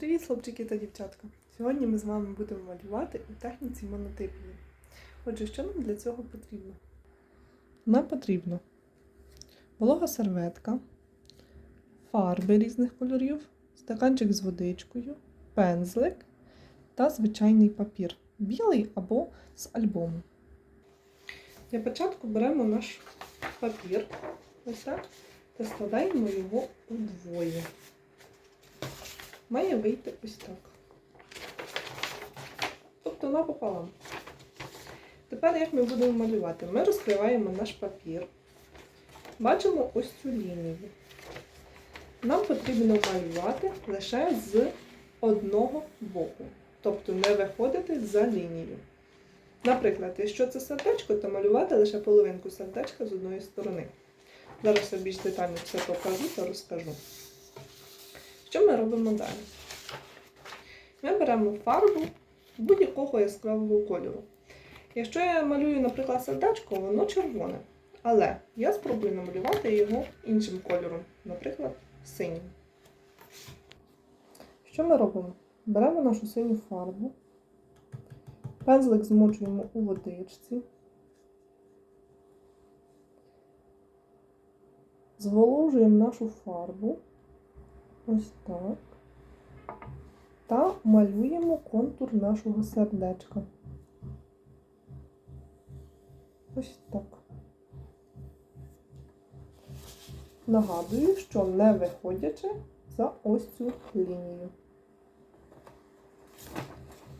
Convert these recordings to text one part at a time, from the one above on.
Привіт, хлопчики та дівчатка! Сьогодні ми з вами будемо малювати у техніці монотипії. Отже, що нам для цього потрібно? Нам потрібно волога серветка, фарби різних кольорів, стаканчик з водичкою, пензлик та звичайний папір білий або з альбому. Для початку беремо наш папір, ось так, та складаємо його удвоє має вийти ось так. Тобто напополам. Тепер як ми будемо малювати? Ми розкриваємо наш папір. Бачимо ось цю лінію. Нам потрібно малювати лише з одного боку. Тобто не виходити за лінію. Наприклад, якщо це сердечко, то малювати лише половинку сердечка з одної сторони. Зараз я більш детально все покажу та розкажу. Що ми робимо далі? Ми беремо фарбу будь-якого яскравого кольору. Якщо я малюю, наприклад, сердечко, воно червоне. Але я спробую намалювати його іншим кольором, наприклад, синім. Що ми робимо? Беремо нашу синю фарбу, пензлик змочуємо у водичці, зволожуємо нашу фарбу. Ось так. Та малюємо контур нашого сердечка. Ось так. Нагадую, що не виходячи за ось цю лінію.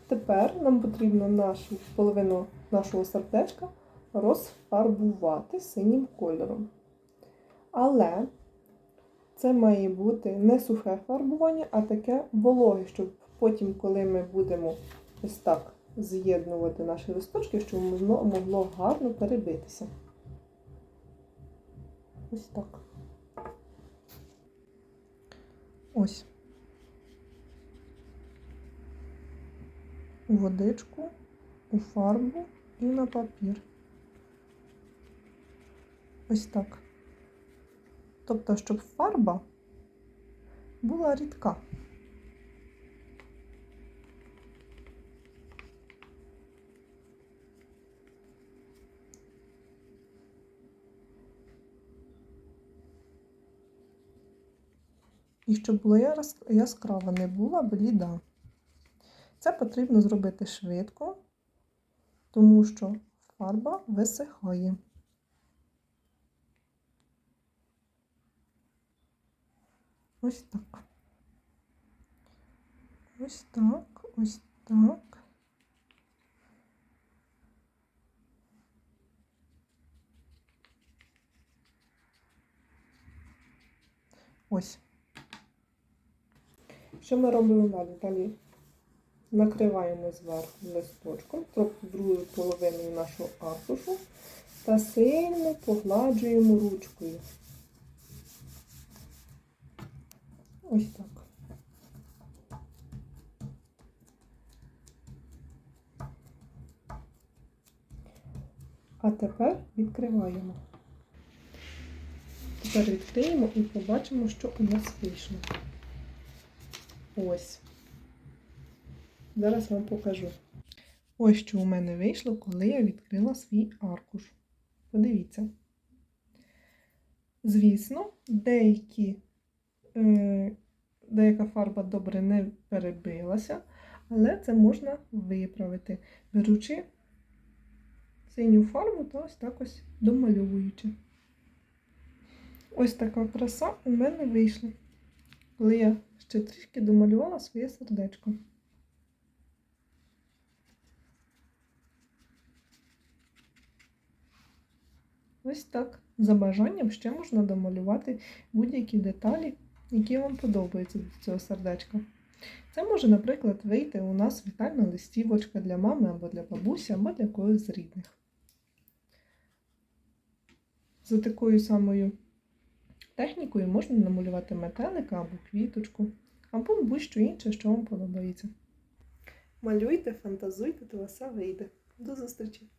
Тепер нам потрібно нашу половину нашого сердечка розфарбувати синім кольором. Але це має бути не сухе фарбування, а таке вологе, щоб потім, коли ми будемо ось так з'єднувати наші листочки, щоб воно могло гарно перебитися. Ось так. Ось. У водичку, у фарбу і на папір. Ось так. Тобто, щоб фарба була рідка. І щоб була яскрава, не була бліда. Це потрібно зробити швидко, тому що фарба висихає. Ось так. Ось так, ось так. Ось. Що ми робимо далі? Далі накриваємо зверху листочком, тобто другою половиною нашого аркушу та сильно погладжуємо ручкою. Ось так. А тепер відкриваємо. Тепер відкриємо і побачимо, що у нас вийшло. Ось. Зараз вам покажу. Ось що у мене вийшло, коли я відкрила свій аркуш. Подивіться. Звісно, деякі деяка фарба добре не перебилася, але це можна виправити, беручи синю фарбу та ось так ось домальовуючи. Ось така краса у мене вийшла, коли я ще трішки домалювала своє сердечко. Ось так. За бажанням ще можна домалювати будь-які деталі які вам подобаються до цього сердечка. Це може, наприклад, вийти у нас вітальна листівочка для мами або для бабусі, або для когось з рідних. За такою самою технікою можна намалювати метелика або квіточку, або будь-що інше, що вам подобається. Малюйте, фантазуйте, то все вийде. До зустрічі!